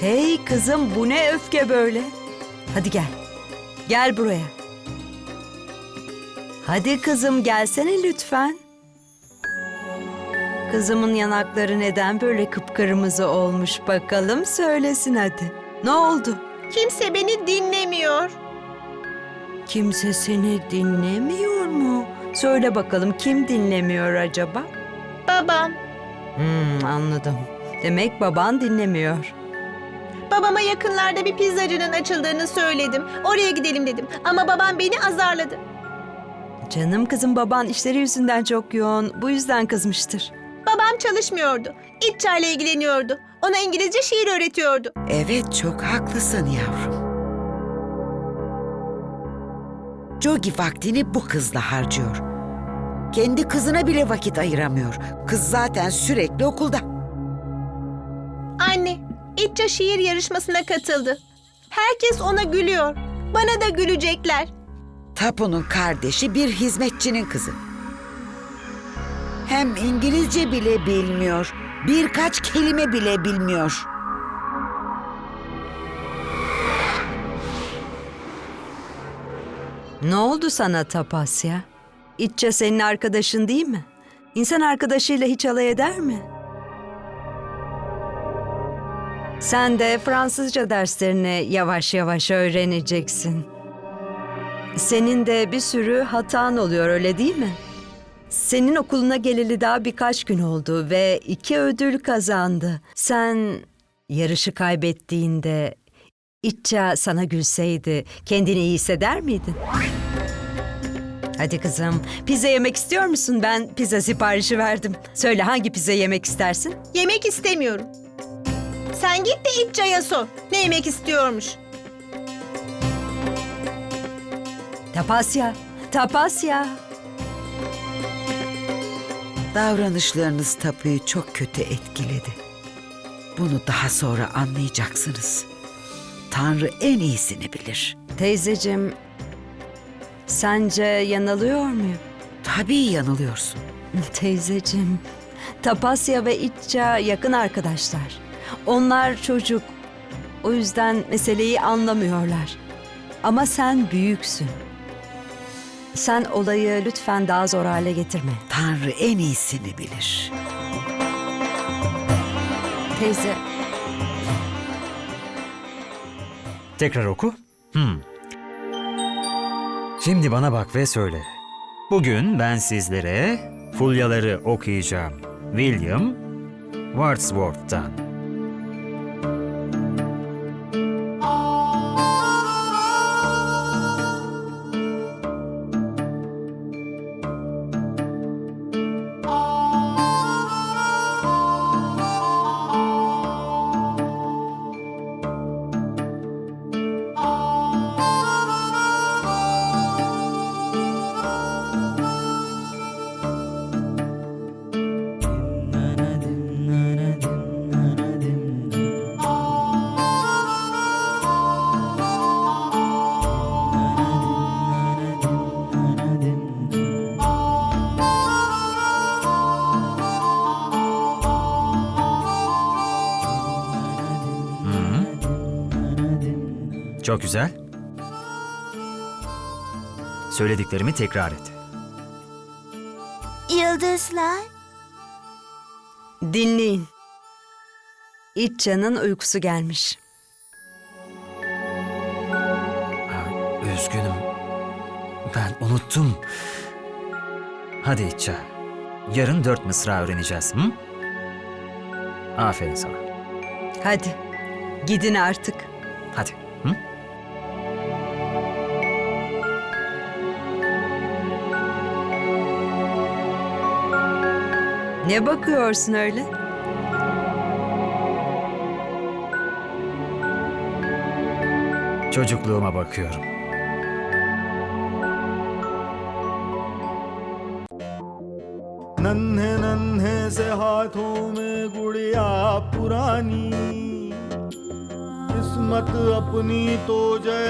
Hey kızım bu ne öfke böyle? Hadi gel. Gel buraya. Hadi kızım gelsene lütfen. Kızımın yanakları neden böyle kıpkırmızı olmuş bakalım söylesin hadi. Ne oldu? Kimse beni dinlemiyor. Kimse seni dinlemiyor mu? Söyle bakalım kim dinlemiyor acaba? Babam. Hmm, anladım. Demek baban dinlemiyor. Babama yakınlarda bir pizzacının açıldığını söyledim. Oraya gidelim dedim. Ama babam beni azarladı. Canım kızım baban işleri yüzünden çok yoğun. Bu yüzden kızmıştır. Babam çalışmıyordu. İtça ile ilgileniyordu. Ona İngilizce şiir öğretiyordu. Evet çok haklısın yavrum. Jogi vaktini bu kızla harcıyor. Kendi kızına bile vakit ayıramıyor. Kız zaten sürekli okulda. Anne, İtça şiir yarışmasına katıldı. Herkes ona gülüyor. Bana da gülecekler. Tapu'nun kardeşi bir hizmetçinin kızı. Hem İngilizce bile bilmiyor. Birkaç kelime bile bilmiyor. Ne oldu sana Tapasya? İtça senin arkadaşın değil mi? İnsan arkadaşıyla hiç alay eder mi? Sen de Fransızca derslerini yavaş yavaş öğreneceksin. Senin de bir sürü hatan oluyor öyle değil mi? Senin okuluna geleli daha birkaç gün oldu ve iki ödül kazandı. Sen yarışı kaybettiğinde İtça sana gülseydi kendini iyi hisseder miydin? Hadi kızım, pizza yemek istiyor musun? Ben pizza siparişi verdim. Söyle hangi pizza yemek istersin? Yemek istemiyorum. Sen git de İtça'ya sor. Ne yemek istiyormuş? Tapasya, Tapasya. Davranışlarınız Tapu'yu çok kötü etkiledi. Bunu daha sonra anlayacaksınız. Tanrı en iyisini bilir. Teyzeciğim, sence yanılıyor muyum? Tabii yanılıyorsun. Teyzeciğim, Tapasya ve İtça yakın arkadaşlar. Onlar çocuk. O yüzden meseleyi anlamıyorlar. Ama sen büyüksün. Sen olayı lütfen daha zor hale getirme. Tanrı en iyisini bilir. Teyze, Tekrar oku. Hmm. Şimdi bana bak ve söyle. Bugün ben sizlere Fulyaları okuyacağım. William Wordsworth'tan. Çok güzel. Söylediklerimi tekrar et. Yıldızlar. dinleyin. İtça'nın uykusu gelmiş. Üzgünüm. Ben unuttum. Hadi İtça. Yarın dört mısra öğreneceğiz. Hı? Aferin sana. Hadi, gidin artık. Hadi. Hı? Ne bakıyorsun öyle? Çocukluğuma bakıyorum. नन्हे नन्हे से हाथों में गुड़िया पुरानी किस्मत अपनी तो जैसे